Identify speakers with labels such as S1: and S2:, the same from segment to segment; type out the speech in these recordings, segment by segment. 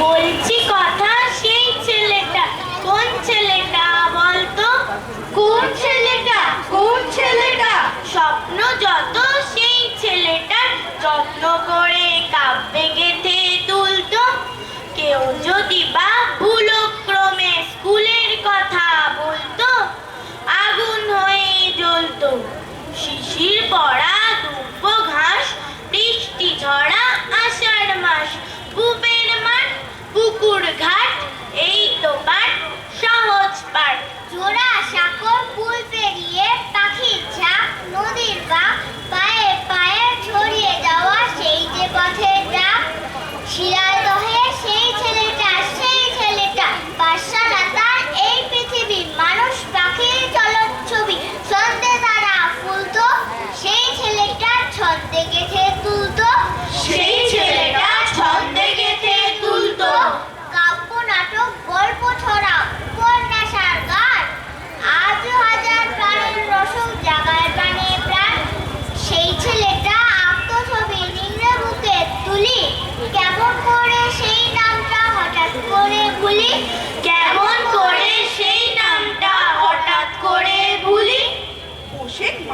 S1: বলছি কথা সেই ছেলেটা। কোন ছেলেটা বলতো? কোন ছেলেটা? কোন ছেলেটা? স্বপ্ন যত সেই ছেলেটার যত্ন করে কাব্যে গেথে তুলতো। কেউ যদি বা ভুলক্রমে স্কুলের কথা বলতো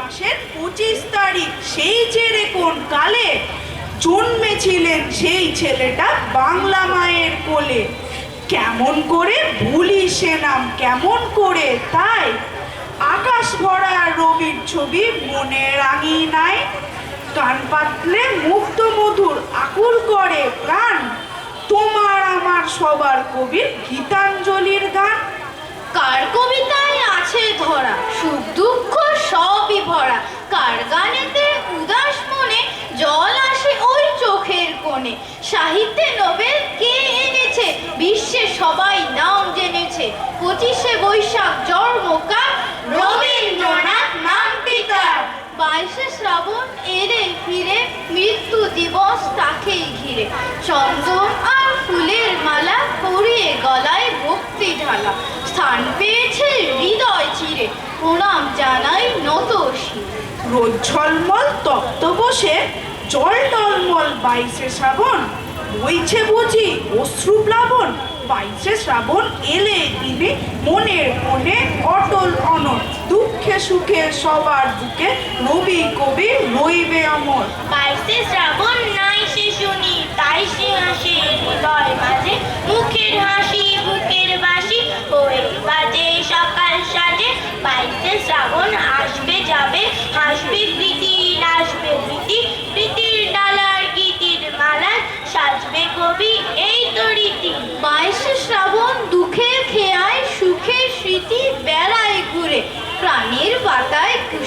S2: মাসের পঁচিশ তারিখ, সেই ছেড়ে কোন কালে জন্মেছিলেন? সেই ছেলেটা বাংলা মায়ের কোলে। কেমন করে ভুলি সে নাম, কেমন করে তাই আকাশ ভরা রবির ছবি মনে রাঙি নাই কান পাতলে মুক্ত মধুর আকুল করে প্রাণ। তোমার আমার সবার কবির গীতাঞ্জলির গান
S1: কার কবিতায় আছে ধরা সুখ দুঃখ সবই ভরা কার গানেতে উদাস মনে জল আসে ওই চোখের কোণে সাহিত্যে নোবেল কে এনেছে? বিশ্বে সবাই নাম জেনেছে। পঁচিশে বৈশাখ জন্মকার রবীন্দ্রনাথ নাম পিতার বাইশে শ্রাবণ এলে ফিরে মৃত্যু দিবস তাকেই ঘিরে। চন্দন আর ফুলের মালা পরিয়ে গলায় ভক্তি ঢালা। স্থান পেয়েছে হৃদয় চিরে, প্রণাম জানাই নত
S2: রোদ ঝলমল তপ্ত বসে জল টলমল বাইশে শ্রাবণ। বইছে বুঝি, অশ্রু প্লাবন। বাইশে শ্রাবণ এলে দিনে মনের মনে অটল অনল দুঃখে সুখে সবার বুকে রবি কবি রইবে অমর।
S1: বাইশে শ্রাবণ নাই সে শুনি, তাই সে হাসি, হৃদয় মাঝে মুখের হাসি।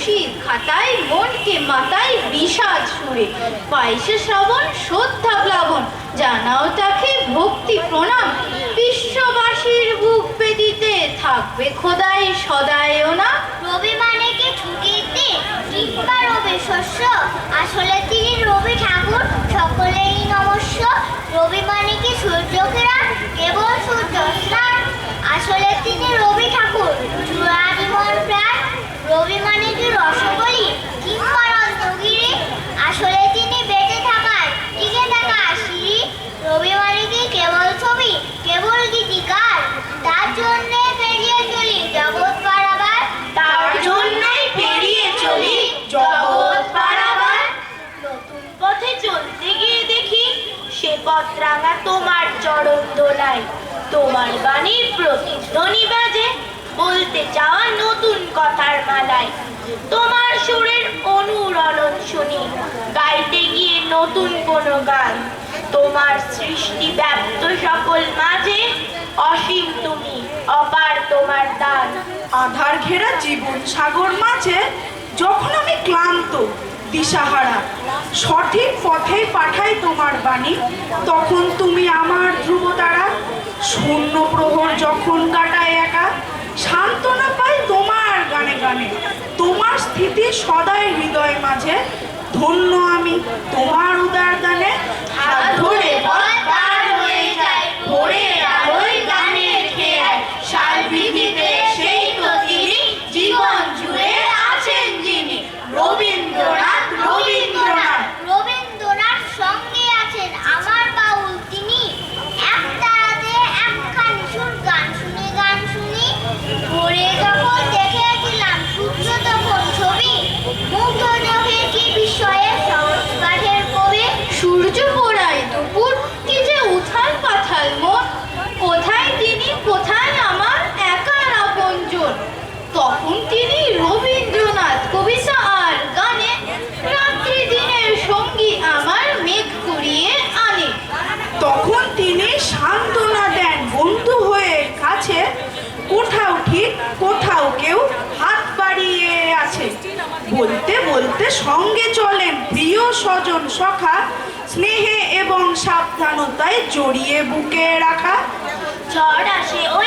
S1: পাতায় খাতায়, মনকে মাতায় বিষাদ সুরে। বাইশে শ্রাবণ, শ্রদ্ধা প্লাবন, জানাও তাকে ভক্তি প্রণাম। বিশ্ববাসীর বুক পেদিতে থাকবে খোদাই সদায়ও না
S3: রবি মানে কি দিন কিংবা রবি শস্য? আসলে তিনি রবি ঠাকুর, সকলেই নমস্য রবি মানে কি সূর্য কিরণ কেবল সূর্য স্নান আসলে তিনি রবি ঠাকুর চূড়ানি মন প্রাণ রবি মানে কি রসবলি কিংবা রত্নগিরি আসলে তিনি বেঁচে থাকার টিকে থাকা সিঁড়ি রবি মানে কি কেবল ছবি কেবল গীতিকার তার জন্যে পেরিয়ে চলি জগৎ পারাবার
S1: তার জন্যই পেরিয়ে চলি জগৎ পারাবার নতুন পথে চলতে গিয়ে দেখি সে পথ রাঙা তোমার চরণ দোলায়। তোমার বাণীর প্রতিধ্বনি বাজে, বলতে চাওয়া নতুন কথার মালায়। তোমার সুরের অনুরণন শুনি, গাইতে গিয়ে নতুন কোনো গান। তোমার সৃষ্টি ব্যাপ্ত সকল মাঝে, অসীম তুমি, অপার তোমার দান।
S2: আধার ঘেরা জীবন সাগর মাঝে, যখন আমি ক্লান্ত দিশাহারা। সঠিক পথে পাঠাই তোমার বাণী, তখন তুমি আমার ধ্রুব তারা শূন্য প্রহর যখন কাটায় একা, সান্ত্বনা পাই তোমার গানে গানে। তোমার স্থিতি সদাই হৃদয় মাঝে, ধন্য আমি তোমার উদার দানে সঙ্গী আমার মেঘ কুড়িয়ে আনে। তখন তিনি সান্ত্বনা দেন বন্ধু হয়ে কাছে কোথাও ঠিক কোথাও কেউ
S3: হাত বাড়িয়ে আছে।
S2: বলতে বলতে সঙ্গে চলেন প্রিয় স্বজন সখা স্নেহে এবং সাবধানতায় জড়িয়ে বুকে রাখা।
S1: ঝড় আসে ওই